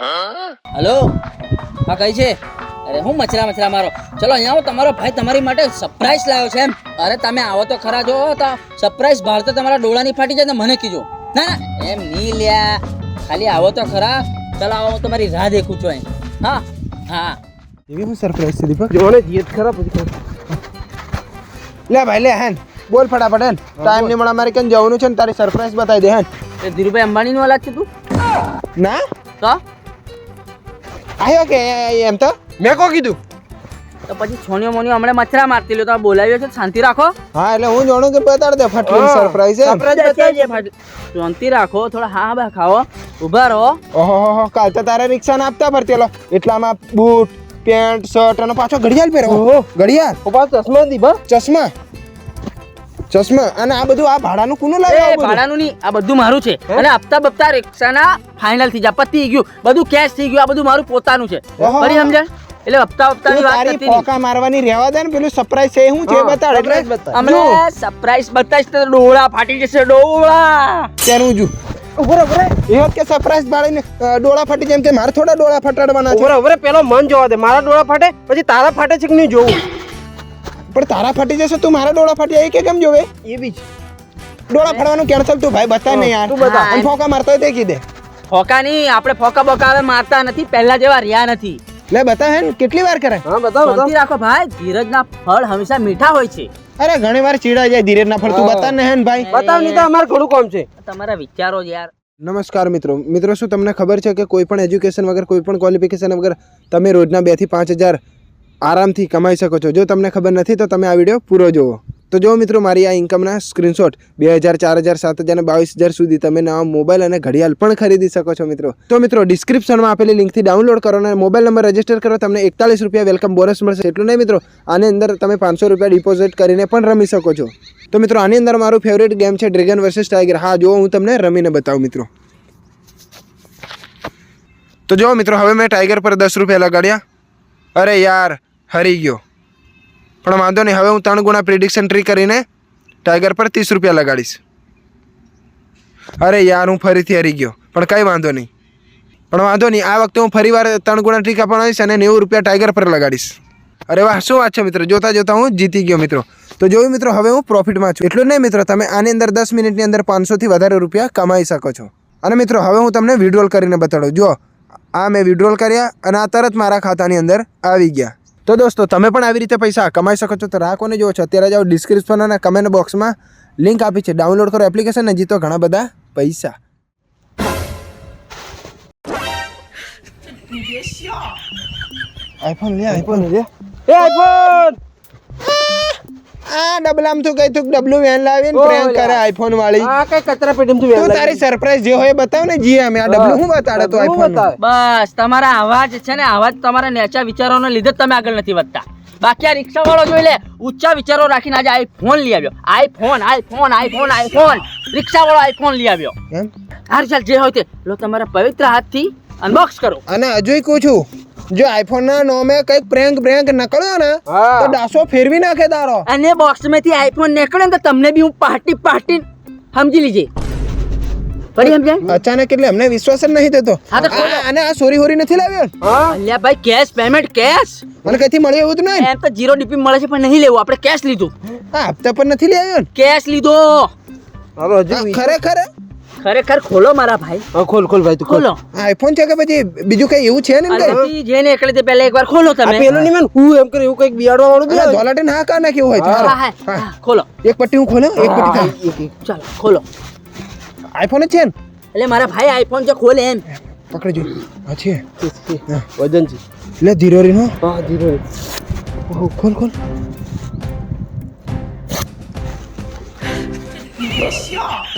Hello? હા કઈ છે? અરે હું મચરા મચરા મારો. ચલો અહીંયા આવો. તમારો ભાઈ તમારી માટે સરપ્રાઈઝ લાવ્યો છે એમ. અરે તમે આવો તો ખરા. જો તો સરપ્રાઈઝ બહાર તો તમારા ડોળાની ફાટી જાય ને મને કીજો. ના ના. એમ નહીં લ્યા. ખાલી આવો તો ખરા. ચલો આવો હું તમારી રાહ દેખું છું અહીં. હા હા. એવી હું સરપ્રાઈઝ છે દીપક? જોને જીત ખરા પછી લે ભાઈ લે હેન. બોલ ફટાફટ હેન. ટાઈમ નહીં મળે અમારે કેમ જવાનું છે ને તારી સરપ્રાઈઝ બતાવી દે હેન. એ ધીરુભાઈ અંબાણીનો અલગ છે તું? ના? તો? આવ્યો કે એમ તો? મેં કો કીધું? તો પછી છોનિયો મોનિયો હમણાં મચરા મારતી લ્યો તો બોલાવ્યો છે શાંતિ રાખો. હા એટલે હું જાણું કે બતાડ દે ફટલી સરપ્રાઈઝ છે શાંતિ રાખો થોડા હા બા ખાઓ ઊભા રહો. ઓહો કાલ તો તારે રિક્ષા ના આપતા ફરતી લો એટલામાં બૂટ પેન્ટ શર્ટ અને પાછો ઘડિયાળ પહેરો. ઘડિયાળ? પાછો ચશ્મા દીપા ચશ્મા? ચશ્મા અને આ બધું આ ભાડાનું કોનું લાવ્યો આ ભાડાનું નહીં આ બધું મારું છે. અને હપ્તા બપ્તા રિક્ષાના ફાઇનલ થઈ ગયા પતી ગયું. બધું કેશ થઈ ગયું આ બધું મારું પોતાનું છે. ફરી સમજણ એટલે હપ્તા હપ્તાની વાત તારી પોકા મારવાની રહેવા દે ને પેલું સરપ્રાઈઝ છે હું છે બતાડ એટલે. હમણાં સરપ્રાઈઝ બતાઈશ તો ડોળા ફાટી જશે ડોળા. તેનું જો. ઉભરે ઉભરે એ હોત કે સરપ્રાઈઝ બાળીને ડોળા ફાટી જેમ કે મારે થોડા ડોળા ફટાડવાના છે? ઉભરે ઉભરે પેલો મન જોવા દે. મારા ડોળા ફાટે પછી તારા ફાટે છે કે નહીં જોવું? પણ તારા ફાટી જશે તું મારા ડોળા ફાટી એ કે કેમ જોવે? એ બી છે. ડોળા ફાડવાનું કેન્સલ તું? ભાઈ બતા નહીં યાર. તું બતા. અને ફોકા મારતો હોય તે કીધે ફોકા નહીં આપણે ફોકા બોકા હવે મારતા નથી પહેલા જેવા રહ્યા નથી. લે બતા હે કેટલી વાર કરે? હા બતાવ શાંતિ બતાવ રાખો ભાઈ ધીરજના ફળ હંમેશા મીઠા હોય છે. અરે ઘણી વાર ચીડાઈ જાય ધીરે ના ફળ તું. બતા ને હે ભાઈ. બતાવ નહીં તો અમારે ઘણું કામ છે. તમારા વિચારો જ યાર. નમસ્કાર મિત્રો. મિત્રો શું તમને ખબર છે કે કોઈ પણ એજ્યુકેશન વગર કોઈ પણ ક્વોલિફિકેશન વગર તમે રોજના બેથી પાંચ હજાર આરામથી કમાઈ શકો છો. જો તમને ખબર નથી, તો તમે આ વીડિયો પૂરો જુઓ. તો જો મિત્રો, મારી આ ઇન્કમના સ્ક્રીનશોટ બે હજાર, ચાર હજાર, સાત હજાર બાવીસ હજાર સુધી તમે નવા મોબાઈલ અને ઘડિયાળ પણ ખરીદી શકો છો મિત્રો. તો મિત્રો ડિસ્ક્રિપ્શનમાં આપેલી લિંકથી ડાઉનલોડ કરો અને મોબાઈલ નંબર રજિસ્ટર કરો. તમને એકતાલીસ રૂપિયા વેલકમ બોનસ મળશે. એટલું નહીં મિત્રો, આની અંદર તમે પાંચસો રૂપિયા ડિપોઝિટ કરીને પણ રમી શકો છો. તો મિત્રો, આની અંદર મારું ફેવરેટ ગેમ છે ડ્રેગન વર્સેસ ટાઈગર હા જો હું તમને રમીને બતાવું મિત્રો. તો જો મિત્રો, હવે મેં ટાઈગર પર દસ રૂપિયા લગાડ્યા. અરે યાર હરી ગયો. પણ વાંધો નહીં, હવે હું ત્રણ ગુણા પ્રિડિક્શન ટ્રી કરીને ટાઈગર પર ત્રીસ રૂપિયા લગાડીશ. અરે યાર, હું ફરીથી હરી ગયો. પણ કંઈ વાંધો નહીં. પણ વાંધો નહીં, આ વખતે હું ફરી વાર ત્રણ ગુણા ટ્રીક આપવાના અને નેવું રૂપિયા ટાઈગર પર લગાડીશ. અરે વાહ, શું વાત છે મિત્રો? જોતા જોતા હું જીતી ગયો મિત્રો. તો જોયું મિત્રો, હવે હું પ્રોફિટમાં છું. એટલું નહીં મિત્રો, તમે આની અંદર દસ મિનિટની અંદર પાંચસોથી વધારે રૂપિયા કમાઈ શકો છો. અને મિત્રો, હવે હું તમને વિડ્રોલ કરીને બતાડું. જો આ મેં વિડ્રોલ કર્યા અને આ તરત મારા ખાતાની અંદર આવી ગયા. તો દોસ્તો તમે પણ આવી રીતે પૈસા કમાઈ શકો છો. તો રાહ કોને જુઓ છો? અત્યારે જાઓ ડિસ્ક્રિપ્શન અને કમેન્ટ બોક્સમાં લિંક આપી છે. ડાઉનલોડ કરો એપ્લિકેશન ને જીતો ઘણા બધા પૈસા. આઈફોન લે આઈફોન લે. એ આઈફોન આ ડબલામ તું કઈ તું ડબલું વેન લાવીને પ્રેન્ક કરે આઈફોન વાળી. આ કઈ કચરા પેટીમાં તું વેન તારી સરપ્રાઈઝ જે હોય બતાવ ને જી અમે આ ડબલું હું બતાડે તો આઈફોન બસ તમારા અવાજ છે ને અવાજ તમારા નેચા વિચારોને લીધે જ તમે આગળ નથી વધતા. બાકી આ રિક્ષા વાળો જોઈ લે ઊંચા વિચારો રાખીને આજે આઈફોન લઈ આવ્યો. આઈફોન આઈફોન આઈફોન આઈફોન રિક્ષા વાળો આઈફોન લઈ આવ્યો. એમ? હાર ચાલ જે હોય તે. લો તમારા પવિત્ર હાથથી અનબોક્સ કરો. અને હજુય કહું છું જો આઈફોન ના નોમે કંઈક પ્રેન્ક પ્રેંક નકળ્યો ને તો ડાસો ફેરવી નાખે તારો. અને બોક્સમાંથી આઈફોન નીકળે ને તો તમને બી હું પાર્ટી પાર્ટી સમજી લીજે. ફરી સમજાય? અચાનક એટલે અમને વિશ્વાસ જ નહીં થતો. અને આ સોરી હોરી નથી લાવ્યો? અલ્યા ભાઈ કેશ પેમેન્ટ કેશ મને કઈથી મળ્યું એવું તો નહીં? એમ તો જીરો ડીપી મળે છે પણ નહીં લેવું. આપણે કેશ લીધું. હા હપ્તા પણ નથી લાવ્યો કેશ લીધો. હવે હજુ ખરેખર? ખરેખર ખોલો મારા ભાઈ. હા ખોલ ખોલ ભાઈ તું ખોલો. આઈફોન છે કે પછી બીજું કઈ એવું છે ને એમ જે ને એકલે નીકળે તે પહેલા એકવાર ખોલો તમે. પેલું નહીં મેં હું એમ કરે એવું કંઈક બિયાડવા વાળું બી અને ના કા હા. કેવું હોય હા, ખોલો. એક પટ્ટી હું ખોલ્યો એક પટ્ટી ખાલી. એક એક. ચાલો ખોલો. આઈફોન જ છે ને? એટલે મારા ભાઈ આઈફોન છે ખોલે એમ. પકડજો હા છે. વજન છે લે ધીરો રીનો હા. ધીરો ખોલ ખોલ. પકડ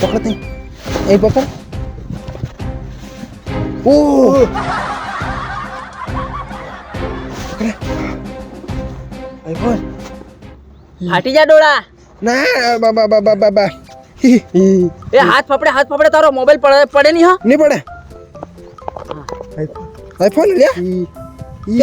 પકડ નહીં. એ પકડ. ઓ આઈફોન ફાટી જા ડોળા. ના બાબા બાબા બા બા બા બા. હી, હી. એ હાથ પકડે હાથ પકડે તારો મોબાઈલ પડે પડે નહીં હા. નહીં પડે. આઈફોન. લે.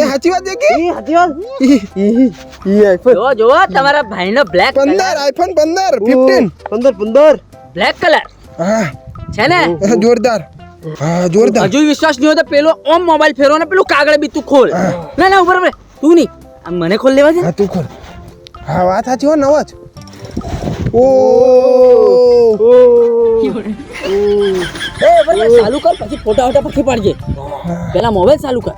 એ સાચી વાત છે કે? સાચી વાત? ઈ આઈફોન. જો જો તમારા ભાઈનો બ્લેક પંદર આઈફોન પંદર ફિફ્ટીન પંદર પંદર. બ્લેક કલર હા. છે ને? જોરદાર. હા જોરદાર. હજુ વિશ્વાસ નહીં હોય તો પેલો ઓમ મોબાઈલ ફેરવો ને પેલું કાગળ બી તું ખોલ ના ના ઉપર તું નહીં. મને ખોલ લેવા છે હા તું ખોલ. હા વાત સાચી હો નવો જ ઓ. એ ચાલુ કર પછી ફોટા ફોટા પછી પાડજે. પેલા મોબાઈલ ચાલુ કર.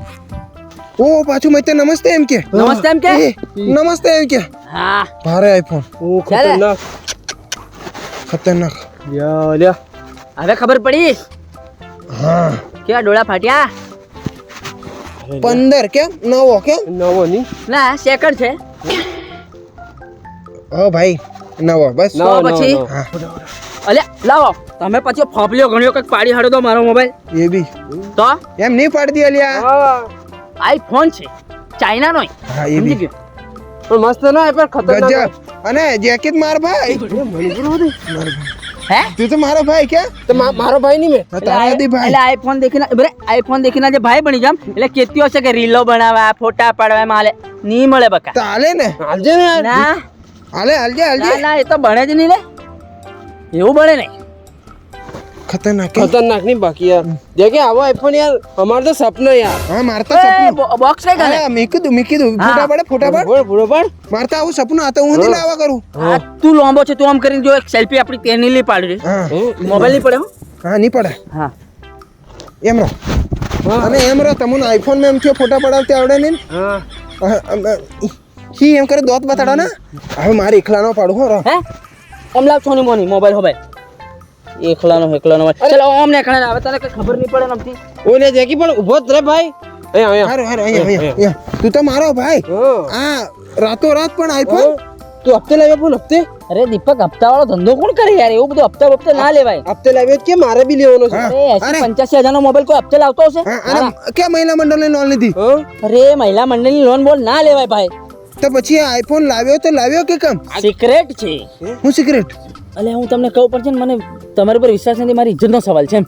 ઓ પાછું મેં નમસ્તે એમ કે. નમસ્તે એમ કે? નમસ્તે એમ કે. હા. ભારે આઈફોન ઓ. ખતરનાક. ખતરનાક. લ્યા લ્યા. હવે ખબર પડી? હા. કેવા ડોળા ફાટ્યા? પંદર કેમ? નવો કેમ? નવો ની. ના સેકન્ડ છે. ઓ ભાઈ નવો બસ. નવો, પછી? અલે લાવો. તમે પછી ફોપલ્યો ગણ્યો કંઈક પાડી હાડો તો મારો મોબાઈલ? એ બી. તો? એમ નહીં પાડી દે અલ્યા આઈફોન છે. ચાઇનાનો હા એ બી. પણ મસ્ત ના પણ ખતરનાક. અને જેકેટ માર ભાઈ. હે? તું તો મારો ભાઈ કે? તો મારો ભાઈ નહીં મેં? તારા દી ભાઈ. એટલે આઈફોન દેખીને બરે આઈફોન દેખીને જે ભાઈ બની જામ એટલે કેતી હશે કે રીલો બનાવવા ફોટા પાડવા માલે. નહીં મળે બકા. હાલે ને. હાલજે ને ના. હાલે હાલજે ના હાલજે ના એ તો બને જ નહીં લે. એવું બને નહીં. ખતરનાક ખતરનાક નહીં બાકી યાર. દેખે આવો આઈફોન યાર અમાર તો સપનો યાર. હા મારતા સપનો. બોક્સ કઈ હા મેં કીધું મેં કીધું. હા. ફોટા પડે ફોટા પડે. બોલ પૂરો પાડ મારતા આવું સપનું આ તો હું નહીં લાવા કરું. આ તું લાંબો છે તું આમ કરીને જો એક સેલ્ફી આપણી તેની લઈ પાડી. હા. મોબાઈલ નહીં પડે હો. હા નહીં પડે. હા. એમ રહો. અને એમ રહો તમને આઈફોનમાં એમ થયો ફોટા પડાવતી આવડે નહીં હા. હી એમ કરે દોત બતાડો ને. હવે મારે એકલાનો પાડું હો હે? ઓમ લાવ છોની મોની મોબાઈલ મોબાઈલ. એકલાનો એકલાનો ચલો ઓમ ને ખણે આવે તને કઈ ખબર નહીં પડે ને આમથી ઓલે જેકી પણ ઊભો જ રે ભાઈ. તું તો મારો ભાઈ. આ રાતો રાત પણ આઈફોન તું હપ્તે લાવ્યો બોલ હપ્તે? અરે દીપક હપ્તા વાળો ધંધો કોણ કરે યાર? એવું બધું હપ્તા હપ્તે ના લેવાય. હપ્તે લાવ્યો કે મારે બી લેવાનો છે. અરે એસી અરે. પંચ્યાસી હજાર નો મોબાઈલ કોઈ હપ્તે લાવતો હશે? કે મહિલા મંડળ મહિલા મંડળની લોન લીધી? અરે મહિલા મંડળની લોન બોલ ના લેવાય ભાઈ. તો પછી આઈફોન લાવ્યો તો લાવ્યો કે કેમ? સિક્રેટ છે. હું? સિક્રેટ અલે હું તમને કહું પડશે ને મને તમારી પર વિશ્વાસ નથી મારી ઇજ્જતનો સવાલ છે એમ.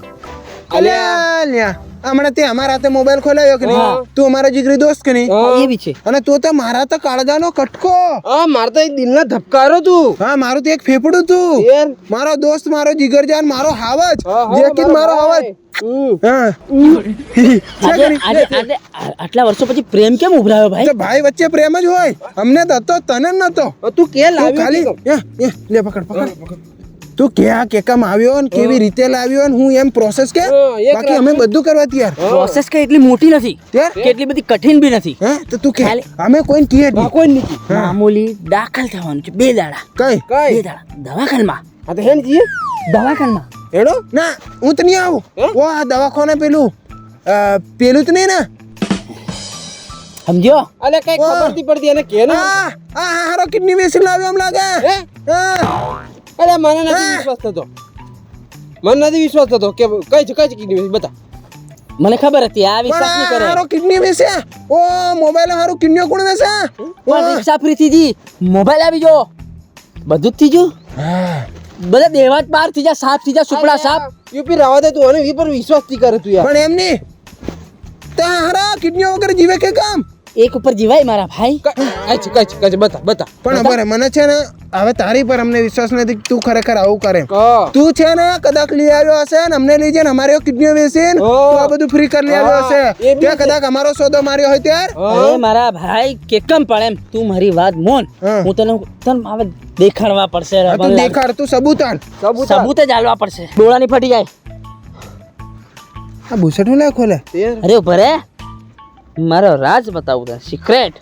અલ્યા લ્યા હમણાં તે અમારા હાથે મોબાઈલ ખોલાવ્યો કે નહીં? તું અમારો જીગરી દોસ્ત કે નહીં? એ બી છે. અને તું તો મારા તો કાળજાનો કટકો. હા મારે તો એક દિલના ધબકારો તું. હા મારું તો એક ફેફડું તું. મારો દોસ્ત મારો જીગરજાન મારો હાવજ. હા, મારો હાવજ. હા. આ- આટલા વર્ષો પછી પ્રેમ કેમ ઉભરાયો ભાઈ? ભાઈ વચ્ચે પ્રેમ જ હોય. અમને તો હતો તને જ નતો. તું કે તું લાવ્યો ખાલી કે લે પકડ પકડ. તું ક્યાં કેકમ આવ્યો ને કેવી રીતે લાવ્યો ને હું એમ પ્રોસેસ કે? બાકી અમે બધું કરવા તૈયાર. પ્રોસેસ કે એટલી મોટી નથી. ત્યાર કે? એટલી બધી કઠિન બી નથી. હે? તો તું કે અમે અમે કોઈને કીએ હા, કોઈ નથી મામૂલી દાખલ થવાનું છે. બે દાડા. કઈ? બે કઈ દાડા. દવાખાનામાં. આ તો હેન જીએ દવાખાનામાં. હેડો ના હું તો નહીં આવું? ઓ આ દવાખાને પેલું પેલું તો નહીં ને? સમજ્યો? અલે કઈ. ખબર નથી પડતી એને કે ના આ આ હારો કિડની મેસિન લાવ્યો એમ લાગે. હે. અરે મને નથી વિશ્વાસ થતો. મને નથી વિશ્વાસ થતો કે કઈ છે કઈ છે કીધી બતા. મને ખબર હતી આ વિશ્વાસ નહીં કરે. હારો કિડની વેસે? ઓ મોબાઈલ હારું કિડની કોણ વેસે? પણ રિક્ષા ફ્રી જી મોબાઈલ આવી જો. બધું જ થઈ ગયું? હા. બધા દેવા જ પાર થઈ જા સાફ થઈ જા સુપડા સાફ યુપી રાવા દે તું અને વી પર વિશ્વાસથી કરે તું યાર. પણ એમ નહીં તારા કિડનીઓ વગર જીવે કે કામ? એક ઉપર જીવાય મારા ભાઈ. છે કઈ છે બતા બતા. પણ અમારે મને છે ને હવે તારી પર અમને વિશ્વાસ નથી કે તું ખરેખર આવું કરે. તું છે ને કદાચ લઈ આવ્યો હશે ને અમને લઈ જઈને અમારે કિડની વેચીને. તું આ બધું ફ્રી કરી લઈ આવ્યો હશે. બી કદાચ અમારો સોદો માર્યો હોય ત્યાર? અરે મારા ભાઈ કેકમ પણ એમ તું મારી વાત મોન. હા. તને તને હવે દેખાડવા પડશે રે, તું. દેખાડ તું સબૂત સબૂત સબૂત જ આલવા પડશે. ડોળાની ફટી જાય. આ બુસટ હું ના ખોલે? અરે ઉપર હે. મારો રાજ બતાવું તને સિક્રેટ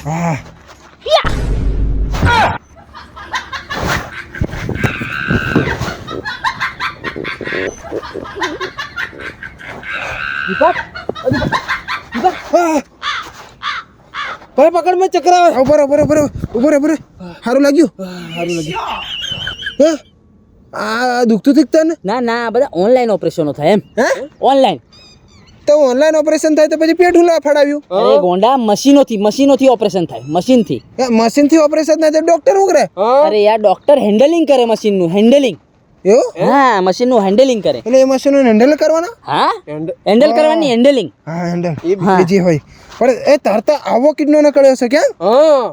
ભાઈ પકડ મેં ચક્ર આવે. ઊભો રહે, ઊભો ઊભો ઊભો સારું લાગ્યું? સારું લાગ્યું. હે? આ દુખતું થીક તને? ના ના આ બધા ઓનલાઈન ઓપરેશનો થાય એમ. હે? ઓનલાઈન તો ઓનલાઈન ઓપરેશન થાય તો પછી પેટ હુલા ફડાવ્યું. અરે ગોંડા મશીનોથી મશીનોથી ઓપરેશન થાય મશીનથી. મશીનથી ઓપરેશન થાય તો ડોક્ટર શું કરે? અરે યાર ડોક્ટર હેન્ડલિંગ કરે મશીનનું હેન્ડલિંગ એવું? હા? મશીનનું હેન્ડલિંગ કરે. એટલે એ મશીનો હેન્ડલ કરવાના? હા? હેન્ડલ કરવાની હેન્ડલિંગ હા હેન્ડલ એ. બીજી હોય. પણ એ તરતા આવો કિડનો નીકળ્યો કળ્યો છે ક્યાં? હા.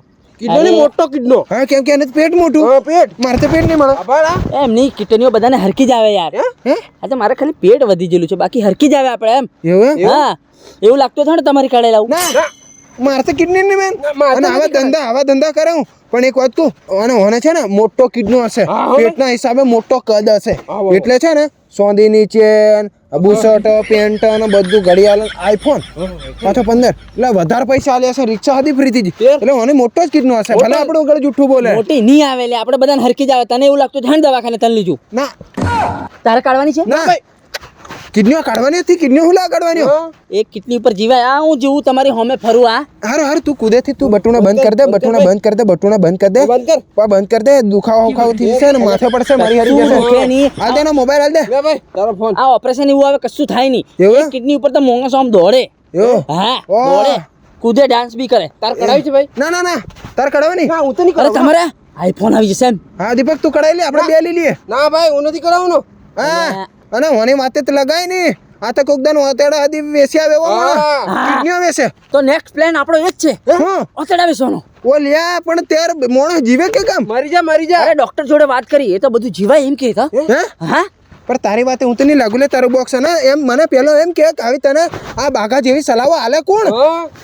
કિડનો ને મોટો કિડનો. હા કેમ કે એને પેટ મોટું. હા પેટ. મારે તો પેટ નહીં મળે. આભાર એમ નહીં કિટનીઓ બધાને હરકી જ આવે યાર. હે? આ મારે ખાલી પેટ વધી ગયેલું છે બાકી હરકી જ આવે આપણે એમ. એવું હા એવું લાગતું હતું ને તમારી કાઢે લાવું. ના મારે તો કિડની ના, અને આવા ધંધા આવા ધંધા કરે. હું પણ એક વાત કહું અને ઓને છે ને મોટો કિડનો હશે. પેટના હિસાબે મોટો કદ હશે. એટલે છે ને સોંદીની ચેન બુશર્ટ પેન્ટ અને બધું ઘડિયાળ આઈફોન પાછો પંદર. એટલે વધારે પૈસા આલ્યા છે રિક્ષા હતી ફ્રીથી જ. એટલે મને મોટો જ કિડનો હશે. ભલે આપણું આગળ જૂઠું બોલે. મોટી નહીં આવે આપણે બધાને હરકી જ આવે. તને એવું લાગતું છે દવાખાને તને લીધું ના. તારે કાઢવાની છે? ના. કિડનીઓ કાઢવાની હતી? કિડનીઓ હું કાઢવાની? એક કિડની ઉપર જીવાય. આ હું જીવું તમારી હોમે ફરું આ. હારું હારું તું કુદેથી તું બટુને બંધ કર દે બટુને બંધ કર દે બટુને બંધ કર દે. બંધ કર. પા બંધ કર દે દુખાવો ઉખાવો થઈ છે ને માથે પડશે મારી હારી જશે નહીં. હાલ દે મોબાઈલ હાલ દે. લે ભાઈ તારો ફોન. આ ઓપરેશન એવું આવે કશું થાય નહીં. એક કિડની ઉપર તો મોંઘા આમ દોડે. હા દોડે. કૂદે ડાન્સ બી કરે. તાર કઢાવી છે ભાઈ? ના ના ના. તાર કઢાવવાની ના હું તો નહીં અરે તમારે? આઈફોન આવી જશે એમ. હા દીપક તું કઢાઈ લે આપણે બે લઈ લઈએ. ના ભાઈ હું નથી કરાવવાનો હા. અને મને માથે તો લગાય નહીં આ તો કોક દાન ઓતેડા હદી વેસી આવે એવો. કિડનીઓ વેસે. તો નેક્સ્ટ પ્લાન આપણો એ જ છે. હા? ઓતડા વિશોનો ઓ લ્યા પણ તેર મોણો જીવે કે કામ? મરી જા મરી જા. અરે ડોક્ટર જોડે વાત કરી એ તો બધું જીવાય એમ કે તો. હે? હા? પણ તારી વાતે હું તો નહીં લાગુ લે તારો બોક્સ ને. એમ મને પેલો એમ કે આવી તને આ બાઘા જેવી સલાહો આલે કોણ?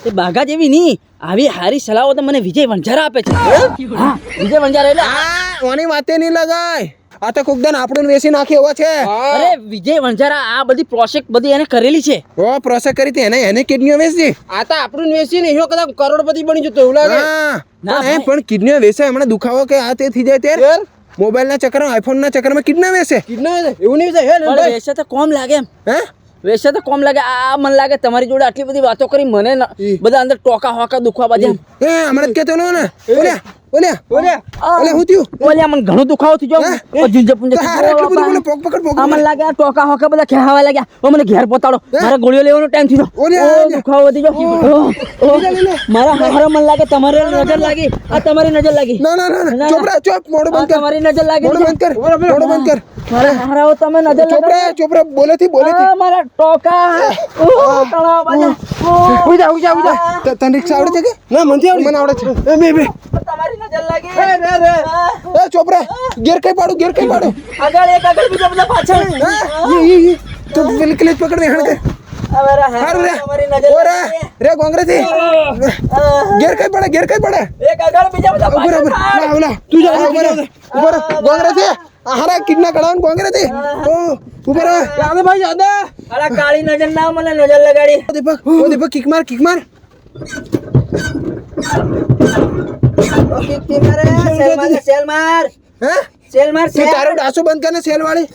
એ બાઘા જેવી નહીં. આવી હારી સલાહો તો મને વિજય વણઝારા આપે છે. વિજય વણઝારા એટલે આ ઓની વાતે નહીં લગાય. આ તો કોક દાન આપણું વેસી નાખી એવો છે. અરે વિજય વણઝારા આ બધી પ્રોજેક્ટ બધી એને કરેલી છે. ઓ પ્રોજેક્ટ કરી હતી. એને એને કિડનીઓ વેચી. આ તો આપણું વેસી ને એનો કદાચ કરોડપતિ બની જતો એવું લાગે. ના પણ કિડની પણ કિડનીઓ વેચે હમણાં દુખાવો કે આ તે થઈ જાય ત્યારે? યાર મોબાઈલના ના આઈફોનના ચક્કરમાં કિડના વેસે કિડના વેસે એવું નહીં હે ને વેસે તો કોમ લાગે એમ. હે? વેસે તો કોમ લાગે. આ મને લાગે તમારી જોડે આટલી બધી વાતો કરી મને બધા અંદર ટોકા હોકા દુખવા બાજુ એ હમણાં જ કહેતો ને. ને ઓલે ઓલે હું. થયું? ઓલે મને ઘણો દુખાવો થઈ ગયો હે? પુંજે તો બધું બોલે, પોક પકડ, પોક મને લાગે આ ટોકા હોકા બધા ખેહાવા લાગ્યા. ઓ મને ઘેર પહોંચાડો મારે ગોળીઓ લેવાનો ટાઈમ થયો. ઓલે, દુખાવો વધી ગયો. ઓ, ઓ, મારા હારા મને લાગે તમારી નજર લાગી. આ તમારી નજર લાગી. ના ના ના ના, ના ના. ચોપરા ચોપ મોઢું બંધ કર. તમારી નજર લાગી. મોઢું બંધ કર. બંધ કર. મારા હારાઓ તમે નજર ચોપરા ચોપરા બોલેથી બોલેથી. મારા ટોકા. ઓ તળાવ બાજુ. ઉજા ઉજા ઉજા તને રિક્ષા આવડે છે કે? ના મને આવડી મને આવડે છે. બે બે. લાગી. રે રે રે એ ચોપરા ગેર કઈ પાડું ગેર કઈ પાડું? આગળ એક આગળ બીજા બધા પાછળ. ઈ, ઈ. તો પેલી ક્લિચ પકડ ને હણ કે ગેર કઈ પડે ગેર કઈ પડે? એક આગળ બીજા બધા પાછળ. તું જા ઉપર ઉપર કોંગ્રેસી હારા કિડના કઢાવન કોંગ્રેસી. ઓ ઉપર યાદે ભાઈ યાદે. અલા કાળી નજર ના મને નજર લગાડી. દીપક ઓ કિક માર કિક મારે. સેલ માર હે? સેલ માર સેલ. તારું ડાસુ બંધ કર સેલ વાળી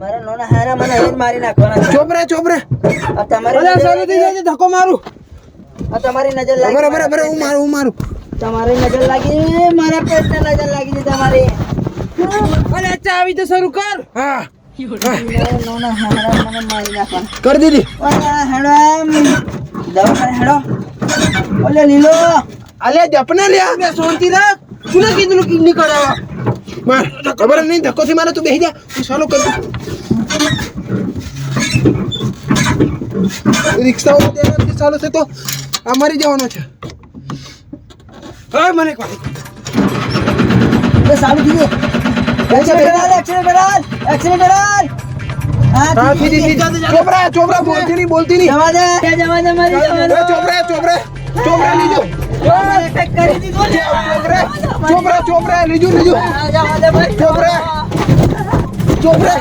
મારા નોના હારા મને હેડ મારી નાખવાના છે. ચોપરા ચોપરા. આ તમારી અરે નજર સારું થઈ લાગી જાય ધક્કો મારું. આ તમારી નજર લાગી બરાબર બરાબર હું મારું હું મારું. તમારી નજર લાગી મારા પેટને નજર લાગી છે તમારી. ચાવી તો શરૂ કર. હા. નોના હારા મને મારી નાખવાના. કરી દીધી. હેડો દવાખાને હેડો. ઓલે લીલો. અલે જપને લે બે શાંતિ રાખ તું કીધું કિડની કઢાવા માર ખબર નહીં ધક્કો થી મારે તું બેહી જા. હું સાલો કર. રિક્ષા દેવાથી ચાલુ છે તો આ મરી જવાનો છે. હા મને કહો તો સારું થઈ એક્સિડન્ટ કરાલ એક્સિડન્ટ કરાલ ચોપરા ચોપરા બોલતી નહીં બોલતી નહીં. જવા દે જવા દે મારી ચોપરા ચોપરા. ચોપરા લીજો. ચોપરા ચોપરા લીજો લીજો. ચોપરા. ચોપરા.